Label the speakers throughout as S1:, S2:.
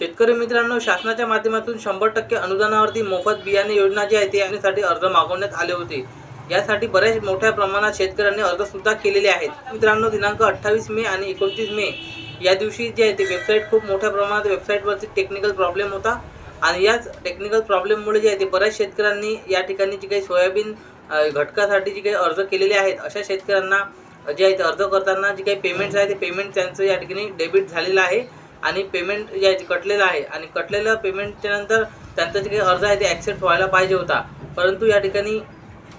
S1: शेतकरी मित्रांनो शासनाच्या माध्यमातून शंभर टक्के अनुदानावरती मोफत बियाणे योजना जी आहे ती यासाठी अर्ज मागवण्यात आले होते. यासाठी बऱ्याच मोठ्या प्रमाणात शेतकऱ्यांनी अर्जसुद्धा केलेले आहेत. मित्रांनो दिनांक अठ्ठावीस मे आणि एकोणतीस मे या दिवशी जे आहे ते वेबसाईट खूप मोठ्या प्रमाणात वेबसाईटवरती टेक्निकल प्रॉब्लेम होता. आणि याच टेक्निकल प्रॉब्लेममुळे जे आहे ते बऱ्याच शेतकऱ्यांनी या ठिकाणी जी काही सोयाबीन घटकासाठी जे काही अर्ज केलेले आहेत अशा शेतकऱ्यांना जे आहे ते अर्ज करताना जे काही पेमेंट्स आहे ते पेमेंट त्यांचं या ठिकाणी डेबिट झालेलं आहे. आणि पेमेंट जे आहे कटलेलं आहे. आणि कटलेलं पेमेंटच्या नंतर त्यांचा जे काही अर्ज आहे ते ॲक्सेप्ट व्हायला पाहिजे होता. परंतु या ठिकाणी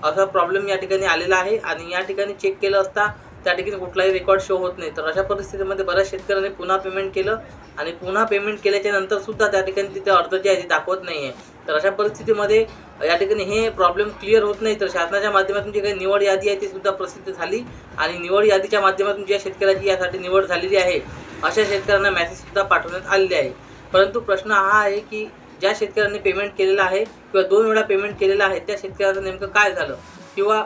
S1: असा प्रॉब्लेम या ठिकाणी आलेला आहे आणि या ठिकाणी चेक केलं असता त्या ठिकाणी कुठलाही रेकॉर्ड शो होत नाही. तर अशा परिस्थितीमध्ये बऱ्याच शेतकऱ्यांनी पुन्हा पेमेंट केलं आणि पुन्हा पेमेंट केल्याच्यानंतर सुद्धा त्या ठिकाणी तिथे अर्ज जे आहे ते दाखवत नाही आहे तर अशा परिस्थितीमध्ये या ठिकाणी हे प्रॉब्लेम क्लिअर होत नाही. तर शासनाच्या माध्यमातून जी काही निवड यादी आहे ती सुद्धा प्रसिद्ध झाली. आणि निवड यादीच्या माध्यमातून ज्या शेतकऱ्याची यासाठी निवड झालेली आहे अशा शेतकऱ्यांना मेसेजसुद्धा पाठवण्यात आलेले आहे परंतु प्रश्न हा आहे की ज्या शेतकऱ्यांनी पेमेंट केलेलं आहे किंवा दोन वेळा पेमेंट केलेलं आहे त्या शेतकऱ्याचं नेमकं काय झालं? किंवा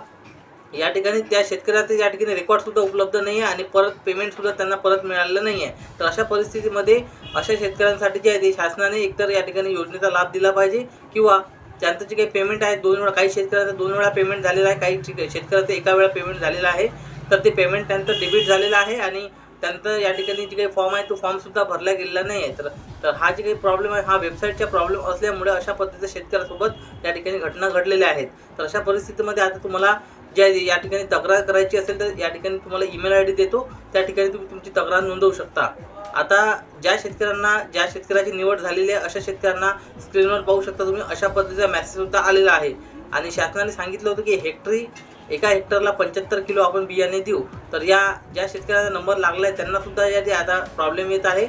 S1: या ठिकाणी त्या शेतकऱ्याचे या ठिकाणी रेकॉर्डसुद्धा उपलब्ध नाही आहे आणि परत पेमेंटसुद्धा त्यांना परत मिळालेलं नाही आहे. तर अशा परिस्थितीमध्ये अशा शेतकऱ्यांसाठी जे आहे ते शासनाने एकतर या ठिकाणी योजनेचा लाभ दिला पाहिजे किंवा त्यांचं जे काही पेमेंट आहे दोन वेळा काही शेतकऱ्यांचं दोन वेळा पेमेंट झालेलं आहे काही शेतकऱ्याचं एका वेळा पेमेंट झालेलं आहे तर ते पेमेंट त्यांचं डेबिट झालेलं आहे आणि त्यानंतर या ठिकाणी जे काही फॉर्म आहे तो फॉर्मसुद्धा भरला गेलेला नाही आहे तर तर हा जे काही प्रॉब्लेम आहे हा वेबसाईटचा प्रॉब्लेम असल्यामुळे अशा पद्धतीच्या शेतकऱ्यासोबत या ठिकाणी घटना घडलेल्या आहेत. तर अशा परिस्थितीमध्ये आता तुम्हाला ज्या या ठिकाणी तक्रार करायची असेल तर या ठिकाणी तुम्हाला ईमेल आय डी देतो. त्या ठिकाणी तुम्ही तुमची तक्रार नोंदवू शकता. आता ज्या शेतकऱ्यांना ज्या शेतकऱ्याची निवड झालेली आहे अशा शेतकऱ्यांना स्क्रीनवर पाहू शकता तुम्ही. अशा पद्धतीचा मेसेजसुद्धा आलेला आहे. आणि शासनाने सांगितलं होतं की हेक्टरी एका हेक्टरला पंच्याहत्तर किलो आपण बियाणे देऊ. तर या ज्या शेतकऱ्यांना नंबर लागला आहे त्यांनासुद्धा याचे या आता प्रॉब्लेम येत आहे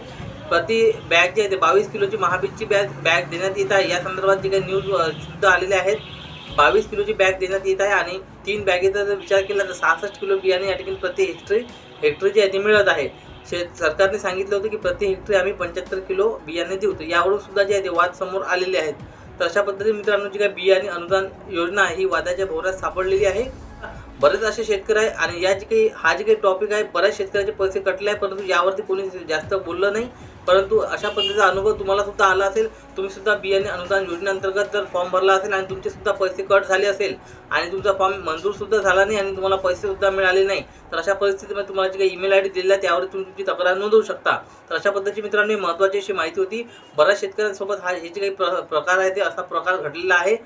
S1: प्रति बॅग जी आहे ते बावीस किलोची महाबीजची बॅग बॅग देण्यात येत आहे. या संदर्भात जे काही न्यूज सुद्धा आलेले आहेत बावीस किलोची बॅग देण्यात येत आहे आणि तीन बॅगेचा जर विचार केला तर सहासष्ट किलो बियाणे या ठिकाणी प्रति हेक्टरी हेक्टरी जे आहे ते मिळत आहे. शेत सरकारने सांगितलं होतं की प्रति हेक्टरी आम्ही पंच्याहत्तर किलो बियाणे देऊ. तर यावरून सुद्धा जे आहे ते वाद समोर आलेले आहेत. तर अशा पद्धतीने मित्रांनो जी काही बियाणे अनुदान योजना आहे ही वादाच्या भोवऱ्यात सापडलेली आहे. बरेच असे शेतकरी आहे आणि या जी काही हा जे काही टॉपिक आहे बऱ्याच शेतकऱ्याचे पैसे कटले आहे परंतु यावरती कोणी जास्त बोललं नाही. परंतु अशा पद्धतीचा अनुभव तुम्हाला सुद्धा आला असेल तुम्ही सुद्धा बियाणे अनुदान योजनेअंतर्गत जर फॉर्म भरला असेल आणि तुमचे सुद्धा पैसे कट झाले असेल आणि तुमचा फॉर्म मंजूर सुद्धा झाला नाही आणि तुम्हाला पैसे सुद्धा मिळाले नाही तर अशा परिस्थितीमध्ये तुम्हाला जी काही ईमेल आय डी दिलेला आहे त्यावर तुम्ही तुमची तक्रार नोंदवू शकता. तर अशा पद्धतीची मित्रांनो महत्त्वाची अशी माहिती होती. बऱ्याच शेतकऱ्यांसोबत हा हे जे काही प्र प्रकार आहे ते असा प्रकार घडलेला आहे.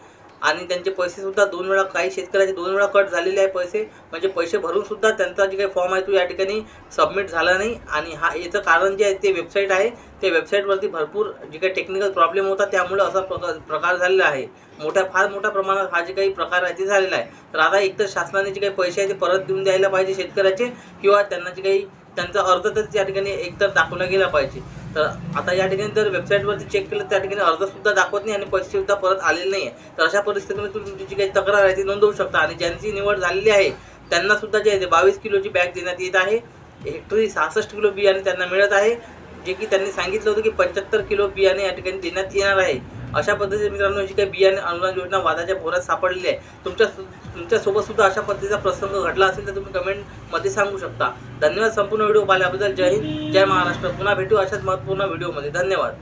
S1: आणि त्यांचे पैसेसुद्धा दोन वेळा काही शेतकऱ्याचे दोन वेळा कट झालेले आहे पैसे. म्हणजे पैसे भरूनसुद्धा त्यांचा जे काही फॉर्म आहे तो या ठिकाणी सबमिट झाला नाही. आणि हा याचं कारण जे आहे ते वेबसाईट आहे. ते वेबसाईटवरती भरपूर जे काही टेक्निकल प्रॉब्लेम होता त्यामुळे असा प्रकार प्रकार झालेला आहे. मोठ्या फार मोठ्या प्रमाणात हा जे काही प्रकार आहे ते झालेला आहे. तर आता एकतर शासनाने जे काही पैसे आहे ते परत देऊन द्यायला पाहिजे शेतकऱ्याचे किंवा त्यांना जे काही त्यांचा अर्ज तर त्या ठिकाणी एकतर दाखवला गेला पाहिजे. तर आता या ठिकाणी जर वेबसाईटवरती चेक केलं त्या ठिकाणी अर्जसुद्धा दाखवत नाही आणि पैसेसुद्धा परत आलेले नाही आहे तर अशा परिस्थितीमध्ये तुम्ही तुमची जी काही तक्रार आहे ती नोंदवू शकता आणि ज्यांची निवड झालेली आहे त्यांनासुद्धा जे आहे ते बावीस किलोची बॅग देण्यात येत आहे. हेक्टरी सहासष्ट किलो बियाणे त्यांना मिळत आहे जे की त्यांनी सांगितलं होतं की पंच्याहत्तर किलो बियाणे या ठिकाणी देण्यात येणार आहे. अशा पद्धतीने मित्रांनो अशी काही बियाणे अनुदान योजना वादाच्या भोरात सापडलेली आहे तुमच्या तुमच्यासोबत सुद्धा अशा पद्धतीचा प्रसंग घडला असेल तर तुम्ही कमेंटमध्ये सांगू शकता. धन्यवाद संपूर्ण व्हिडिओ पाहिल्याबद्दल. जय हिंद जय महाराष्ट्र. पुन्हा भेटू अशाच महत्त्वपूर्ण व्हिडिओमध्ये. धन्यवाद.